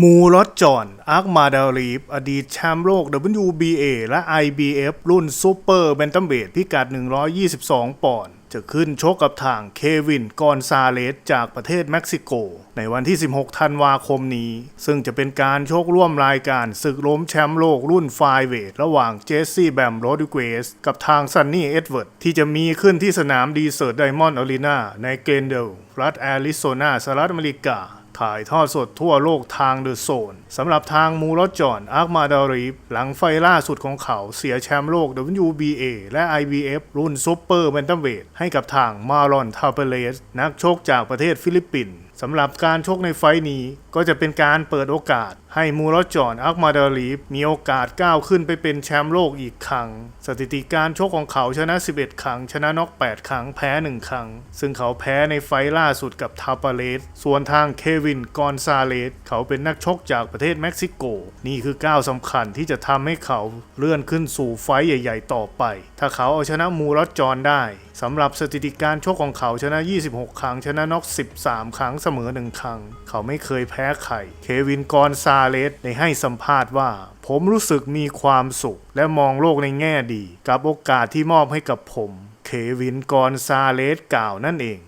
มูรอดจอนอาร์คมาดาลีฟอดีตแชมป์โลก WBA และ IBF รุ่นซูเปอร์แบนตัมเบทพิกัด 122 ปอนด์จะขึ้นชกกับทางเควินกอนซาเลสจากประเทศเม็กซิโก ในวันที่ 16 ธันวาคมนี้ ซึ่งจะเป็นการชกร่วมรายการศึกล้มแชมป์โลกรุ่นไฟเวทระหว่างเจสซี่แบมโรดิเกสกับทางซันนี่เอ็ดเวิร์ดที่จะมีขึ้นที่สนามดีเซอร์ไดมอนด์อารีนาในเกรนเดลรัฐแอริโซนาสหรัฐอเมริกา ถ่ายทอดสดทั่วโลกทางเดอะโซนสำหรับทางมูรอจอนอาร์คมาดารีฟหลังไฟล่าสุดของเขาเสียแชมป์โลก WBA และ IBF รุ่นซูเปอร์แบนตัมเวทให้กับทางมารอนทาเปเลสนักชกจากประเทศฟิลิปปินส์ สำหรับการชกในไฟนี้ก็จะเป็นการเปิดโอกาส ให้มูรอจอนอาร์มาดารีฟมีโอกาสก้าวขึ้นไปเป็นแชมป์โลกอีกครั้ง สถิติการชกของเขาชนะ 11 ครั้ง ชนะน็อก 8 ครั้ง แพ้ 1 ครั้ง ซึ่งเขาแพ้ในไฟล่าสุดกับทาปาเลส ส่วนทางเควินกอนซาเลส เขาเป็นนักชกจากประเทศเม็กซิโก นี่คือก้าวสำคัญที่จะทำให้เขาเลื่อนขึ้นสู่ไฟใหญ่ ๆ ต่อไป ถ้าเขาเอาชนะมูรอจอนได้สำหรับสถิติการชกของเขาชนะ 26 ครั้ง ชนะน็อก 13 ครั้งเสมอ 1 ครั้ง เขาไม่เคยแพ้ใคร เควินกอนซาเลสได้ให้สัมภาษณ์ว่า ผมรู้สึกมีความสุข และมองโลกในแง่ดี กับโอกาสที่มอบให้กับผม เควินกอนซาเลสกล่าวนั่นเอง